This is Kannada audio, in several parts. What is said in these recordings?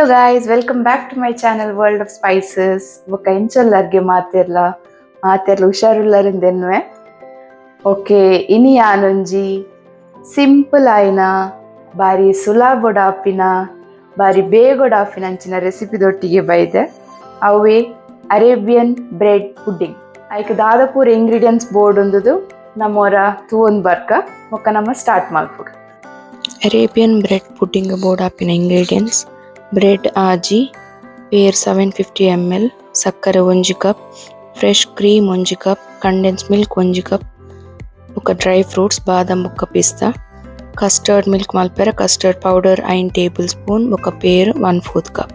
Hello guys welcome back to my channel world of spices ಬೊಕ್ಕ ಎಂಚೊಲ್ಲರ್ಗೆ ಮಾತಿರ್ಲ. ಮಾತಿರ್ಲ ಹುಷಾರುಲ್ಲರಿಂದೆನ್ವೆ ಓಕೆ, ಇನಿ ಯಾನೊಂಜಿ? ಸಿಂಪಲ್ ಆಯ್ನ? ಬಾರಿ ಸುಲಾಬೊಡಾಪಿನ ಬಾರಿ ಬೇಗೊಡಾಪಿನ ಅಂಚಿನ ರೆಸಿಪಿದೊಟ್ಟಿಗೆ ಬೈದೆ. ಅವೇ ಅರೇಬಿಯನ್ ಬ್ರೆಡ್ ಪುಡ್ಡಿಂಗ್. ಆಯ್ಕೆ ದಾದ ಪೂರ ಇಂಗ್ರೀಡಿಯೆಂಟ್ಸ್ ಬೋರ್ಡ್ ಒಂದುದು ನಮ್ಮವರ ತೂವೊಂದು ಬರ್ಕ. ಒಕ್ಕ ನಮ್ಮ ಸ್ಟಾರ್ಟ್ ಮಾಡ್ಬೋದು ಅರೇಬಿಯನ್ ಬ್ರೆಡ್ ಪುಡ್ಡಿಂಗ್ ಬೋರ್ಡ್ ಆಪಿನ ಇಂಗ್ರೀಡಿಯೆಂಟ್ಸ್ ಬ್ರೆಡ್ ಆಜಿ ಪೇರ್ ಸೆವೆನ್ ಫಿಫ್ಟಿ ಎಂ ಎಲ್ ಸಕ್ಕರೆ ಒಂಜಿ ಕಪ್ ಫ್ರೆಶ್ ಕ್ರೀಮ್ ಒಂಜಿ ಕಪ್ ಕಂಡೆನ್ಸ್ ಮಿಲ್ಕ್ ಒಂಜಿ ಕಪ್ ಬೊಕ ಡ್ರೈ ಫ್ರೂಟ್ಸ್ ಬಾದಾಮ್ ಬೊಕ್ಕ ಪಿಸ್ತಾ ಕಸ್ಟರ್ಡ್ ಮಿಲ್ಕ್ ಮಲ್ಪೆರ ಕಸ್ಟರ್ಡ್ ಪೌಡರ್ ಐನ್ ಟೇಬಲ್ ಸ್ಪೂನ್ ಬೊಕ ಪೇರ್ ಒನ್ ಫೋರ್ತ್ ಕಪ್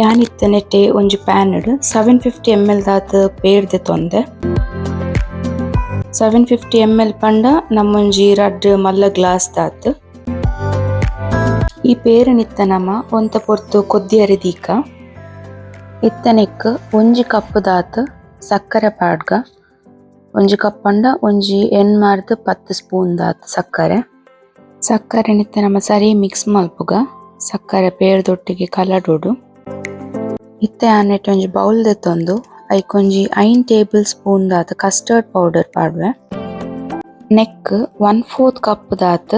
ಯಾನಿತ್ತ ನೆಟ್ಟೆ ಒಂಜಿ ಪ್ಯಾನ್ಡ್ ಸೆವೆನ್ ಫಿಫ್ಟಿ ಎಂ ಎಲ್ ದಾತ್ ಪೇರ್ದೆ ತೊಂದೆ. ಸೆವೆನ್ ಫಿಫ್ಟಿ ಎಂ ಎಲ್ ಪಂಡ ನಮ್ಮೊಂಜಿ ರಡ್ ಮಲ್ಲ ಗ್ಲಾಸ್ ದಾತ್. ಈ ಪೇರನಿತ್ತ ನಮ ಒಂತ ಪೊರ್ತು ಕೊದ್ದಿಯರೆ ದೀಕ ಇತ್ತನೆಕ್ ಒಂಜಿ ಕಪ್ ದಾತ್ ಸಕ್ಕರೆ ಪಾಡ್ಗ. ಒಂಜಿ ಕಪ್ ಪಂಡ ಒಂಜಿ ಎಣ್ಮಾರ್ದ್ ಪತ್ತು ಸ್ಪೂನ್ ದಾತ್ ಸಕ್ಕರೆ. ಸಕ್ಕರೆ ನಿತ್ತ ನಮ ಸರಿ ಮಿಕ್ಸ್ ಮಲ್ಪುಗ. ಸಕ್ಕರೆ ಪೇರ್ದೊಟ್ಟಿಗೆ ಕಲಡೋಡು. ಇತ್ತೆ ಆನೆಟ್ ಒಂಜಿ ಬೌಲ್ ದೆತ್ತೊಂದು ಐಕೊಂಜಿ ಐನ್ ಟೇಬಲ್ ಸ್ಪೂನ್ ದಾತ್ ಕಸ್ಟರ್ಡ್ ಪೌಡರ್ ಪಾಡ್ವೆ. ನೆಕ್ ಒನ್ ಫೋರ್ತ್ ಕಪ್ ದಾತ್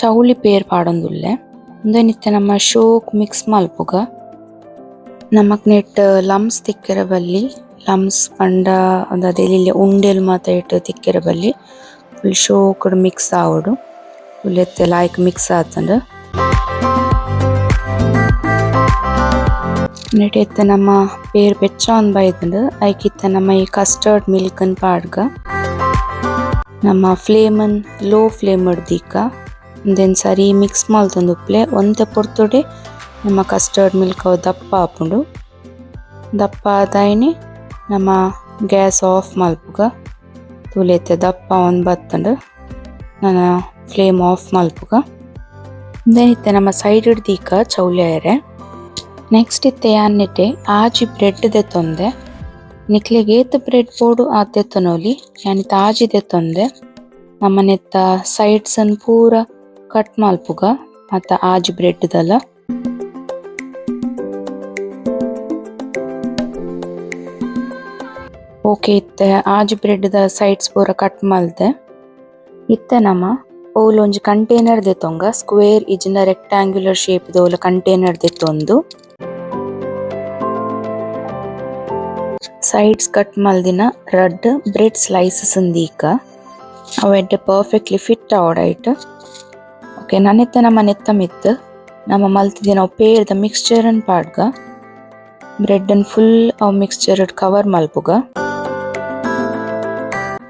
ಚೌಳಿ ಪೇರ್ ಪಾಡೊಂದುಲ್ಲೆ. ಉಂದೆನಿತ್ತೆ ನಮ್ಮ ಶೋಕ್ ಮಿಕ್ಸ್ ಮಲ್ಪುಗ. ನಮಕ್ ನೆಟ್ ಲಮ್ಸ್ ತಿಕ್ಕಿರ ಬಲ್ಲಿ ಲಮ್ಸ್ ಪಂಡ ಅಂದ ಅದೇಲಿಲ್ಲ ಉಂಡೆಲ್ ಮಾತ ಇಟ್ಟು ತಿಕ್ಕಿರ ಬಲ್ಲಿ ಫುಲ್ ಶೋಕುಡು ಮಿಕ್ಸ್ ಆವೊಡು. ಫುಲ್ ಎತ್ತೆ ಲಾಯ್ಕ್ ಮಿಕ್ಸ್ ಆತಂಡ್ ನೆಟ್ ಇತ್ತ ನಮ್ಮ ಪೇರ್ ಬೆಚ್ಚ ಒಂದ್ ಬೈದಂಡ್ ಐಕಿತ್ತ ನಮ್ಮ ಈ ಕಸ್ಟರ್ಡ್ ಮಿಲ್ಕ್ ಅನ್ ಪಾಡ್ಗ. ನಮ್ಮ ಫ್ಲೇಮನ್ ಲೋ ಫ್ಲೇಮ್ ದೀಕ ದೆನ್ ಸರಿ ಮಿಕ್ಸ್ ಮಲ್ತೊಂದುಪ್ಲೆ ಒಂತೆ ಪೊರ್ತುಡೆ ನಮ್ಮ ಕಸ್ಟರ್ಡ್ ಮಿಲ್ಕ್ ಅವು ದಪ್ಪ ಆಪುಂಡು ದಪ್ಪ ಆದಾಯನೆ ನಮ್ಮ ಗ್ಯಾಸ್ ಆಫ್ ಮಲ್ಪುಗ. ತೂಲೆತ್ತೆ ದಪ್ಪ ಒಂದು ಬತ್ತಂಡು, ನನ್ನ ಫ್ಲೇಮ್ ಆಫ್ ಮಲ್ಪುಗ. ದೆನ್ ಇತ್ತೆ ನಮ್ಮ ಸೈಡ್ ದೀಕ ಚೌಲ್ಯಾಯರೆ ನೆಕ್ಸ್ಟ್ ಇತ್ತೆ ಯಾನ್ನೆಟೆ ಆಜಿ ಬ್ರೆಡ್ ದೆತ್ತೊಂದೆ ನಿಕ್ಲೆಗ್ ಏತ್ ಬ್ರೆಡ್ ಬೋಡು ಆತ್ ದೆತ್ತೊನೊಲಿ ಯಾನಿತ ಆಜಿ ದೆತ್ತೊಂದೆ ನಮ್ಮನೆತ್ತ ಸೈಡ್ಸ್ ಅನ್ ಪೂರ ಕಟ್ ಮಾಲ್ಪುಗ, ಮತ್ತ ಆಜಿ ಬ್ರೆಡ್ ದಲ. ಓಕೆ ಇತ್ತೆ ಆಜಿ ಬ್ರೆಡ್ ದ ಸೈಡ್ಸ್ ಪೂರ ಕಟ್ ಮಾಲ್ದೆ. ಇತ್ತೆ ನಮ ಓಲ್ ಒಂಜಿ ಕಂಟೈನರ್ ದೆತ್ತೊಂಗ ಸ್ಕ್ವೇರ್ ಇಜಿನ ರೆಕ್ಟಾಂಗ್ಯುಲರ್ ಶೇಪ್ ದೋಲ ಕಂಟೈನರ್ ದೆತ್ತೊಂದು ಸೈಡ್ಸ್ ಕಟ್ ಮಲ್ದಿನ ರಡ್ ಬ್ರೆಡ್ ಸ್ಲೈಸಸ್ ದೀಕ ಅವೆಡ್ಡೆ ಪರ್ಫೆಕ್ಟ್ಲಿ ಫಿಟ್ ಆವಡೈಟ್ ಓಕೆ ನನ್ನೆತ್ತ ನಮ್ಮ ನೆತ್ತ ಮಿತ್ ನಮ್ಮ ಮಲ್ತಿದಿನ ಅವು ಪೇರ್ದ ಅನ್ ಪಾಡ್ಗ. ಬ್ರೆಡ್ ಅನ್ ಫುಲ್ ಅವು ಮಿಕ್ಸ್ಚರ್ ಕವರ್ ಮಲ್ಪುಗ.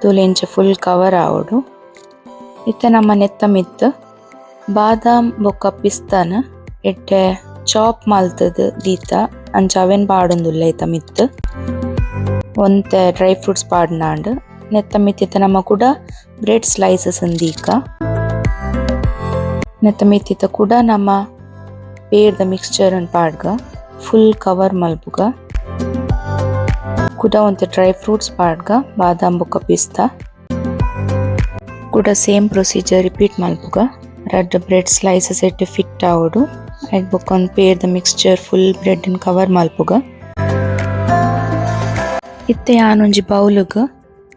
ತೂಲೆಂಚ ಫುಲ್ ಕವರ್ ಆವಡು. ಇತ್ತ ನಮ್ಮ ನೆತ್ತ ಮಿತ್ ಬಾದಾಮ್ ಬೊಕ್ಕ ಪಿಸ್ತಾನ ಎಡ್ಡೆ ಚಾಪ್ ಮಲ್ತದ ದೀತ. ಅಂಚ ಅವೆನ್ ಪಾಡೊಂದುಲ್ಲ ಐತ ಮಿತ್ ಒಂತೆ ಡ್ರೈ ಫ್ರೂಟ್ಸ್ ಪಾಡ್ನಾಂಡ್ ನೆತ್ತ ಮಿತ್ತಿತ್ತ ನಮ್ಮ ಕೂಡ ಬ್ರೆಡ್ ಸ್ಲೈಸಸ್ ಇಂದೀಕ ನೆತ್ತ ಮಿತ್ತಿತ್ತ ಕೂಡ ನಮ್ಮ ಪೇರ್ದ ಮಿಕ್ಸ್ಚರ್ ಪಾಡ್ಗ. ಫುಲ್ ಕವರ್ ಮಲ್ಪುಗ. ಕೂಡ ಒಂತೆ ಡ್ರೈ ಫ್ರೂಟ್ಸ್ ಪಾಡ್ಗ, ಬಾದಾಮ್ ಬೊಕ್ಕ ಪಿಸ್ತಾ. ಕೂಡ ಸೇಮ್ ಪ್ರೊಸೀಜರ್ ರಿಪೀಟ್ ಮಲ್ಪುಗ. ರಡ್ಡ್ ಬ್ರೆಡ್ ಸ್ಲೈಸಸ್ ಎಟ್ ಫಿಟ್ ಆವಡು. ಐಟ್ ಬೊಕ್ಕ ಒಂದು ಪೇರ್ದ ಮಿಕ್ಸ್ಚರ್ ಫುಲ್ ಬ್ರೆಡ್ ಕವರ್ ಮಲ್ಪುಗ. ಇತ್ತೆ ಯಾನೊಂಜಿ ಬೌಲುಗ್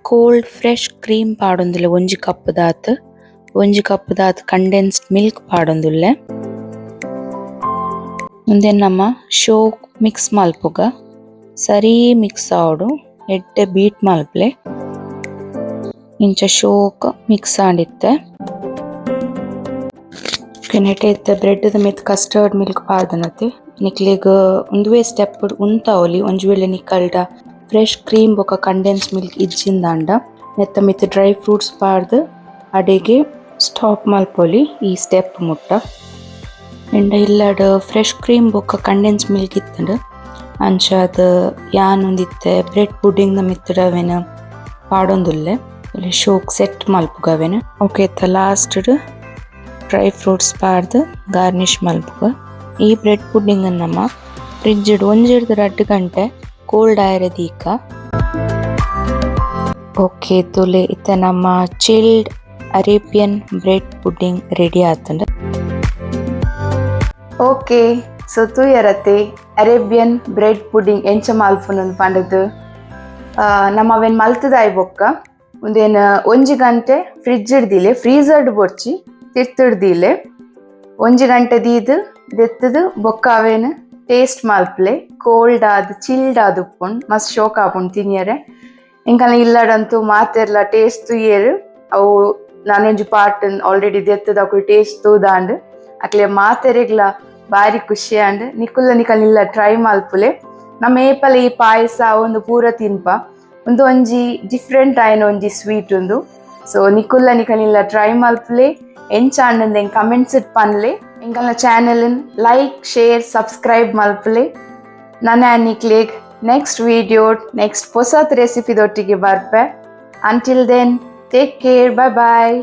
ಕೋಲ್ಡ್ ಫ್ರೆಶ್ ಕ್ರೀಮ್ ಪಾಡೊಂದುಲ್ಲೆ, ಒಂಜಿ ಕಪ್ ದಾತ್. ಒಂಜಿ ಕಪ್ ದಾತ್ ಕಂಡೆನ್ಸ್ಡ್ ಮಿಲ್ಕ್ ಪಾಡೊಂದುಲ್ಲೆ. ಉಂದೆನ್ ನಮ್ಮ ಶೋಕ್ ಮಿಕ್ಸ್ ಮಲ್ಪುಗ. ಸರಿ ಮಿಕ್ಸ್ ಆವಡು ಎಡ್ಡೆ ಬೀಟ್ ಮಲ್ಪ್ಲೆ. ಇಂಚ ಶೋಕ್ ಮಿಕ್ಸ್ ಆಂಡಿತ್ತೆ. ನೆಟೆ ಇತ್ತೆ ಬ್ರೆಡ್ ದ ಮಿತ್ ಕಸ್ಟರ್ಡ್ ಮಿಲ್ಕ್ ಪಾರ್ದನತೆ ನಿಕ್ಲೆಗ್ ಉಂದುವೆ ಸ್ಟೆಪ್ ಉಂತಾವಲಿ, ಒಂಜಿ ವೇಳೆ ನಿಕ್ಕಲ್ಡ ಫ್ರೆಶ್ ಕ್ರೀಮ್ ಬೊಕ ಕಂಡೆನ್ಸ್ ಮಿಲ್ಕ್ ಇಜ್ಜಿಂದಾಂಡ ನೆತ್ತ ಮಿತ್ ಡ್ರೈ ಫ್ರೂಟ್ಸ್ ಪಾಡ್ದ್ ಅಡೆಗೆ ಸ್ಟಾಪ್ ಮಲ್ಪೊಲಿ ಈ ಸ್ಟೆಪ್ ಮುಟ್ಟ ಎಂಡ ಇಲ್ಲಡ್ ಫ್ರೆಶ್ ಕ್ರೀಮ್ ಬೊಕ ಕಂಡೆನ್ಸ್ ಮಿಲ್ಕ್ ಇತ್ತಂಡ್ ಅಂಚ ಯಾನೊಂದಿತ್ತೆ ಬ್ರೆಡ್ ಪುಡ್ಡಿಂಗ್ನ ಮಿತ್ತುಡ್ ಅವೆನ್ ಪಾಡೊಂದುಲ್ಲೆ ಶೋಕ್ ಸೆಟ್ ಮಲ್ಪುಗ ಅವೆನ್ ಓಕೆ ಇತ್ತ ಲಾಸ್ಟ್ ಡ್ರೈ ಫ್ರೂಟ್ಸ್ ಪಾಡ್ದ್ ಗಾರ್ನಿಶ್ ಮಲ್ಪುಗ ಈ ಬ್ರೆಡ್ ಪುಡ್ಡಿಂಗ್ ನಮ್ಮ ಫ್ರಿಡ್ಜ್ ಒಂಜಿಡ್ದು ರಡ್ಡ್ ಗಂಟೆ ಕೋಲ್ಡ್ ಆಯರೆ ದೀಕ. ಓಕೆ, ತುಲೆ, ಇತ್ತ ನಮ್ಮ chilled Arabian bread pudding ready ಆತುಂಡು. Okay, so ತೂಯರತೆ ಅರೇಬಿಯನ್ ಬ್ರೆಡ್ ಪುಡ್ಡಿಂಗ್ ಎಂಚ ಮಲ್ಪುನೊಂದು ಪಂಡದು ನಮ್ಮ ಅವೆನ್ ಮಲ್ತದಾಯ್ ಬೊಕ್ಕ, ಒಂದೇನು, ಒಂಜಿ ಗಂಟೆ ಫ್ರಿಡ್ಜ್ ಹಿಡ್ದಿಲೆ ಫ್ರೀಸರ್ಡ್ ಬೊರ್ಚಿ, ತಿರ್ತಿಡ್ದಿಲೆ. ಒಂಜಿ ಗಂಟೆ ದೀದು, ದೆತ್ತದು ಬೊಕ್ಕ ಅವೇನು ಟೇಸ್ಟ್ ಮಲ್ಪಲೆ ಕೋಲ್ಡ್ ಆದ್ ಚಿಲ್ಡ್ ಆದ್ ಉಪ್ಪುಂಡು ಮಸ್ತ್ ಶೋಕ್ ಆಪುಂಡು ತಿನ್ಯರೆ. ಎಂಕಲ್ನ ಇಲ್ಲಡಂತೂ ಮಾತೆರ್ಲ ಟೇಸ್ಟ್ ತುಯ್ಯರು ಅವು ನಾನೊಂಜಿ ಪಾರ್ಟ್ ಆಲ್ರೆಡಿ ದೆತ್ತದ ಅಕುಲು ಟೇಸ್ಟ್ ತೂದಾಂಡ್, ಅಕ್ಲೆ ಮಾತೆರೆಗ್ಲ ಬಾರಿ ಖುಷಿ ಆಂಡ್ ನಿಕುಲ್ಲ ನಿಕಲ್ ಇಲ್ಲ ಟ್ರೈ ಮಲ್ಪುಲೆ ನಮ್ಮ ಏಪಲ ಈ ಪಾಯಸ ಒಂದು ಪೂರ ತಿನ್ಪ. ಒಂದು ಒಂಜಿ ಡಿಫ್ರೆಂಟ್ ಆಯ್ನ ಒಂಜಿ ಸ್ವೀಟ್ ಒಂದು ಸೊ ನಿಕುಲ್ಲ ನಿಕಲ್ ಇಲ್ಲ ಟ್ರೈ ಮಲ್ಪುಲೆ ಎಂಚ ಆಂಡ್ ಕಮೆಂಟ್ಸ್ ಇಟ್ ಪನ್ಲೆ ಎಂಕಲ್ನ ಚಾನೆಲ್ ಲೈಕ್ ಶೇರ್ ಸಬ್ಸ್ಕ್ರೈಬ್ ಮಲ್ಪಲಿ. ನನ್ನ ಕ್ಲಿಕ್ ನೆಕ್ಸ್ಟ್ ವಿಡಿಯೋ ನೆಕ್ಸ್ಟ್ ಹೊಸತ್ ರೆಸಿಪಿದೊಟ್ಟಿಗೆ ಬರ್ಪೆ. Until then take care bye bye